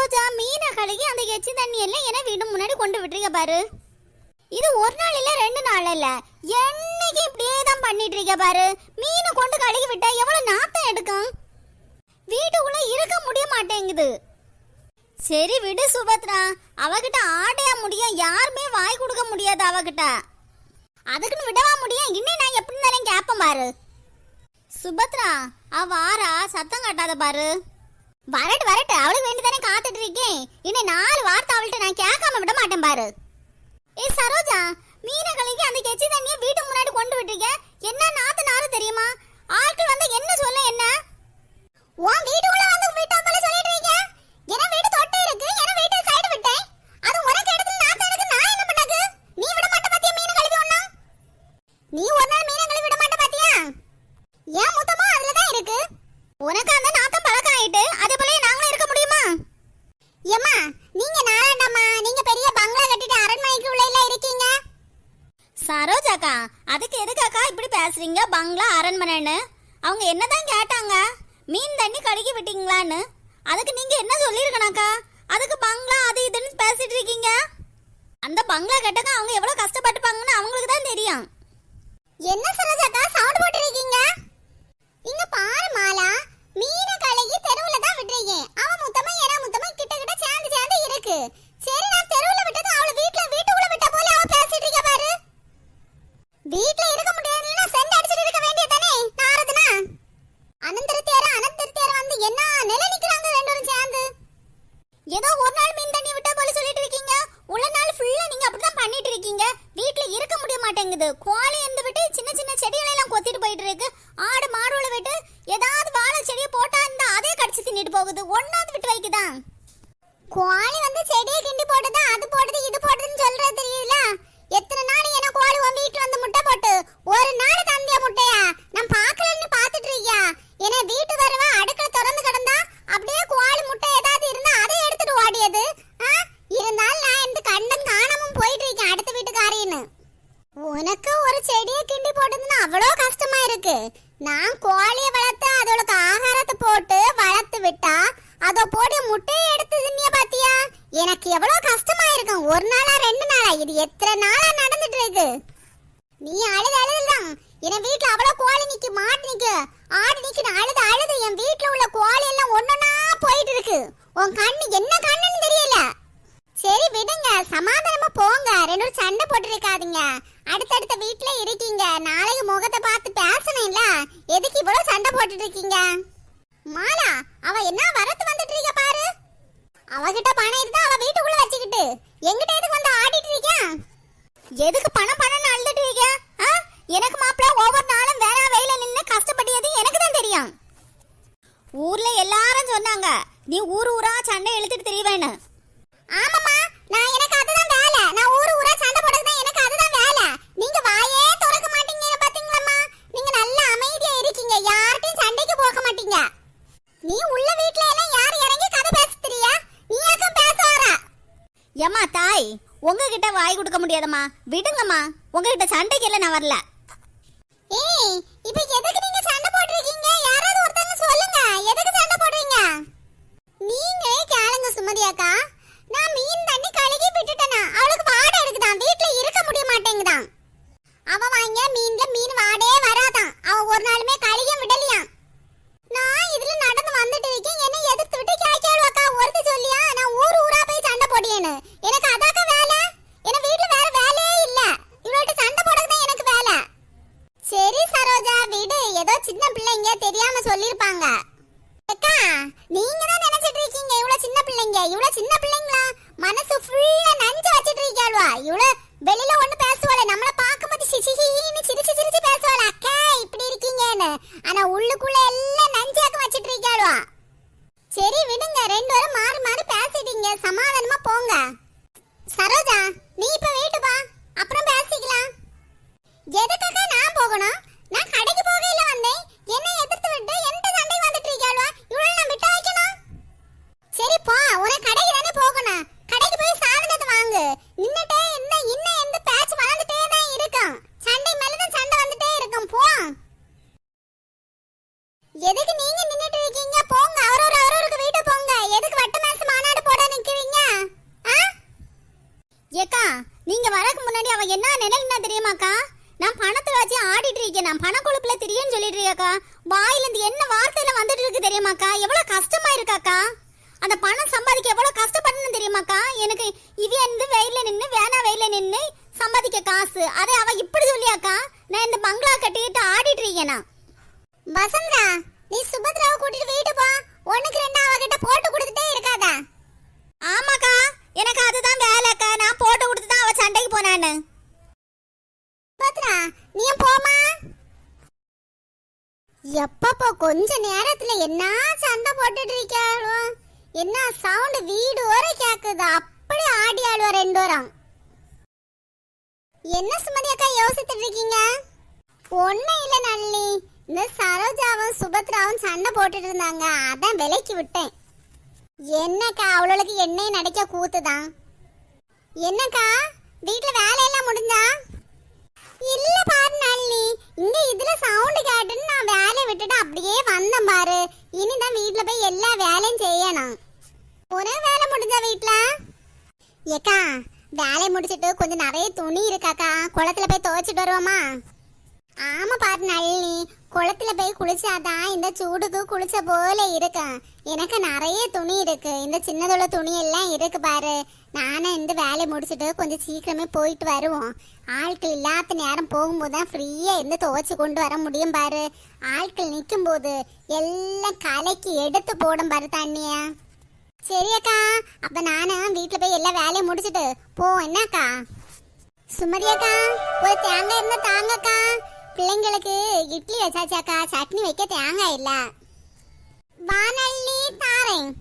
ரோஜா மீனை கழுகி அந்த எச்சி தண்ணி எல்லாம் என்ன வீடு முன்னாடி கொண்டு விட்டுருக்க பாரு. இது ஒரு நாள் இல்ல ரெண்டு நாள் இல்ல. என்னைக்கு இப்படியே தான் பண்ணிட்டு இருக்க பாரு. மீனை கொண்டு கழுகி விட்டா எவ்வளவு நாத்தம் எடுக்கும்? வீட்டுக்குள்ள இருக்க முடிய மாட்டேங்குது. சரி விடு சுபத்ரா. அவகிட்ட ஆடையா முடியும் யாருமே வாய் கொடுக்க முடியாது அவகிட்ட. அதுக்குன்னு விடவா முடியும் இன்னும் நான் எப்படி இருந்தாலும் கேட்பேன் பாரு. சுபத்ரா அவ ஆறா? சத்தம் காட்டாத பாரு. வரட்டு வரட்டு. அவளுக்கு வேண்டி தானே காத்துட்டு இருக்கேன் இன்னும் நாலு வார்த்தை அவள்கிட்ட நான் கேட்காம விட மாட்டேன் பாரு. ஏ சரோஜா மீன கலக்கி அந்த கெச்சி தண்ணியை வீட்டு முன்னாடி கொண்டு விட்டுருக்க? என்ன நாத்து நாறு தெரியுமா? ஆட்கள் வந்து என்ன சொல்ல என்ன? உன் வீட்டுக்குள்ள வந்து வீட்டுக்குள்ள சொல்லிட்டு இருக்கீங்க என வீடு தொட்டு இருக்கு என வீட்டு சைடு விட்டேன் அது உனக்கு இடத்துல நாத்து எனக்கு நான் என்ன பண்ணக்கு நீ விட மாட்ட பாத்தியா மீன் கழுவி ஒண்ணா நீ ஒரு நாள் மீன் கழுவி விட மாட்ட பாத்தியா ஏன் மொத்தமா அதுல தான் இருக்கு உனக்கு அந்த நாத்தம் பழக்கம் ஆயிட்டு அதே போல நாங்களும் இருக்க முடியுமா ஏம்மா நீங்க நாராயணம்மா நீங்க பெரிய பங்களா கட்டிட்டு அரண்மனைக்கு உள்ள எல்லாம் இருக்கீங்க சரோஜாக்கா அதுக்கு எதுக்காக்கா இப்படி பேசுறீங்க பங்களா அரண்மனைன்னு அவங்க என்னதான் கேட்டாங்க? மீன் தண்ணி கழுகி விட்டீங்களான்னு? அதுக்கு நீங்க என்ன சொல்லியிருக்கணாக்கா அதுக்கு பங்களா அது இதுன்னு பேசிட்டு இருக்கீங்க? அந்த பங்களா கட்டக்க அவங்க எவ்வளவு கஷ்டப்பட்டுப்பாங்கன்னு அவங்களுக்கு தான் தெரியும். என்ன சரோஜாக்கா சவுண்ட் போட்டுருக்கீங்க மாட்டேங்குது. கோழி இருந்து விட்டு சின்ன சின்ன செடிகளை எல்லாம் கொத்திட்டு போயிட்டு இருக்கு. ஆடு மாடுகளை விட்டு ஏதாவது வாழை செடியை போட்டா இருந்தா அதே கடிச்சு தின்னுட்டு போகுது. ஒன்னாவது விட்டு வைக்குதான். கோழி வந்து செடியை கிண்டி போட்டது அது போட்டது இது போட்டதுன்னு சொல்றது தெரியல எத்தனை நாள் என்ன கோழி உன் வீட்டுல வந்து முட்டை போட்டு ஒரு நாள் தந்தியா முட்டையா நான் பாக்கலன்னு பாத்துட்டு இருக்கியா என்ன வீட்டு வரவ அடுக்கல திறந்து கிடந்தா அப்படியே கோழி முட்டை ஏதாவது இருந்தா அதை எடுத்துட்டு ஓடியது ஆ? இருந்தாலும் நான் இந்த கண்டம் காணாம போயிட்டு இருக்கேன் அடுத்த வீட்டுக்காரின்னு உனக்கு ஒரு செடியை கிண்டி போட்டதுன்னா அவ்வளோ கஷ்டமா இருக்கு நான் கோழியை வளர்த்து அதோட ஆகாரத்தை போட்டு வளர்த்து விட்டா அதோ போட்டு முட்டையை எடுத்து தின்னிய பாத்தியா? எனக்கு எவ்வளவு கஷ்டமா இருக்கும் ஒரு நாளா ரெண்டு நாளா இது எத்தனை நாளா நடந்துட்டு இருக்கு நீ அழுது அழுதுதான். என் வீட்டுல அவ்வளவு கோழி நிக்கு மாட்டு நிக்கு. ஆடு நிக்குது அழுது அழுது என் வீட்டுல உள்ள கோழி எல்லாம் ஒன்னொன்னா போயிட்டு இருக்கு உன் கண்ணு என்ன கண்ணுன்னு தெரியல. சரி விடுங்க. சமாதானமா போங்க. ரெண்டு சண்டை போட்டு இருக்காதீங்க அடுத்தடுத்த வீட்ல இருக்கீங்க. நாளைக்கு முகத்தை பார்த்து பேசணும்ல எதுக்கு இவ்வளவு சண்டை போட்டுட்டு இருக்கீங்க? மாலா அவ என்ன வரத்து வந்துட்டு இருக்க பாரு. அவகிட்ட பணம் இருந்தா அவ வீட்டுக்குள்ள வச்சுக்கிட்டு. எங்கிட்ட எதுக்கு வந்து ஆடிட்டு இருக்க எதுக்கு பணம் பணம் அழுதுட்டு இருக்க எனக்கு மாப்பிள்ள ஒவ்வொரு நாளும் வேற வெயில நின்னு கஷ்டப்பட்டியது எனக்கு தான் தெரியும். ஊர்ல எல்லாரும் சொன்னாங்க நீ ஊர் ஊரா சண்டை எழுத்துட்டு தெரியவேன்னு ஆமாமா நான் எனக்கு நீ உள்ள வீட்ல எல்லாம் யார் இறங்கி கதை பேசுறியா நீ யாக்கும் பேச வர? ஏம்மா தாய் உங்ககிட்ட வாய் கொடுக்க முடியாதம்மா. விடுங்கம்மா. உங்ககிட்ட சண்டைக்கு இல்ல நான் வரல. ஏய் நீ இப்ப வீட்டு பா அப்புறம் பேசிக்கலாம். எதுக்காக நான் போகணும்? நான் கடைக்கு போகையில வந்தேன். என்ன எதிர்த்து விட்டு எந்த சண்டை வந்துட்டு இருக்காளோ இவ்வளவு நான் விட்டு வைக்கணும்? சரி போ. உன கடைக்கு தானே போகணும். கடைக்கு போய் சாதனத்தை வாங்கு. நின்னுட்டே முன்னாடி அவன் என்ன நினைவுனா தெரியுமாக்கா? நான் பணத்தை வச்சு ஆடிட்டு இருக்கேன். நான் பண கொழுப்புல திரியேன்னு சொல்லிட்டு இருக்காக்கா வாயில இருந்து என்ன வார்த்தையில வந்துட்டு இருக்கு தெரியுமாக்கா? எவ்வளவு கஷ்டமா இருக்காக்கா? அந்த பணம் சம்பாதிக்க எவ்வளவு கஷ்டப்படணும் தெரியுமாக்கா? எனக்கு இது வந்து வெயில நின்னு வேணா வெயில நின்னு சம்பாதிக்க காசு. அதை அவ இப்படி சொல்லியாக்கா? நான் இந்த பங்களா கட்டிட்டு ஆடிட்டு இருக்கேனா. வசந்தா நீ சுபத்ராவை கூட்டிட்டு வீட்டு போ ஒண்ணுக்கு ரெண்டு அவகிட்ட போட்டு கொடுத்துட்டே இருக்காதா ஆமாக்கா எனக்கு அதுதான் வேலைக்கா நான் போட்டு கொடுத்து தான் அவ சண்டைக்கு போனான்னு சுபத்ரா நீ போமா எப்பப்போ கொஞ்ச நேரத்துல என்ன சண்டை போட்டுட்டு இருக்காளோ என்ன சவுண்ட் வீடு வர கேக்குது. அப்படி ஆடி ஆடுவா ரெண்டு வரம் என்ன சுமதி அக்கா யோசித்துட்டு இருக்கீங்க? ஒண்ணு இல்ல நல்லி இந்த சரோஜாவும் சுபத்ராவும் சண்டை போட்டுட்டு இருந்தாங்க. அதான் விலைக்கு விட்டேன். என்னக்கா அவளுக்கு என்னையும் நடிக்க கூத்துதான் என்னக்கா வீட்டுல வேலையெல்லாம் முடிஞ்சா? இல்ல பாரு நல்லி இனிதான் வீட்டுல போய் எல்லா வேலையும் செய்யணும். ஒரே வேலை முடிஞ்சா வீட்டுல ஏக்கா வேலையை முடிச்சிட்டு கொஞ்சம் நிறைய துணி இருக்காக்கா குளத்துல போய் துவைச்சிட்டு வருவோமா? ஆமா பாரு நளினி குளத்துல போய் குளிச்சாதான் இந்த சூடுக்கு குளிச்ச போல இருக்கும். எனக்கு நிறைய துணி இருக்கு. இந்த சின்னதுள்ள துணி எல்லாம் இருக்கு பாரு. நானும் இந்த வேலையை முடிச்சுட்டு கொஞ்சம் சீக்கிரமே போயிட்டு வருவோம். ஆட்கள் இல்லாத நேரம் போகும்போது தான் ஃப்ரீயா இருந்து துவைச்சு கொண்டு வர முடியும் பாரு. ஆட்கள் நிற்கும் போது எல்லாம் கலக்கி எடுத்து போடும் பாரு தண்ணிய. சரியக்கா அப்ப நானும் வீட்டுல போய் எல்லா வேலையும் முடிச்சுட்டு போ என்னக்கா? சுமதியாக்கா ஒரு தேங்காய் இருந்தா தாங்கக்கா. பிள்ளைங்களுக்கு இட்லி வச்சாச்சாக்கா? சட்னி வைக்க தேங்காய் இல்ல. வானல்லி தாரேன்.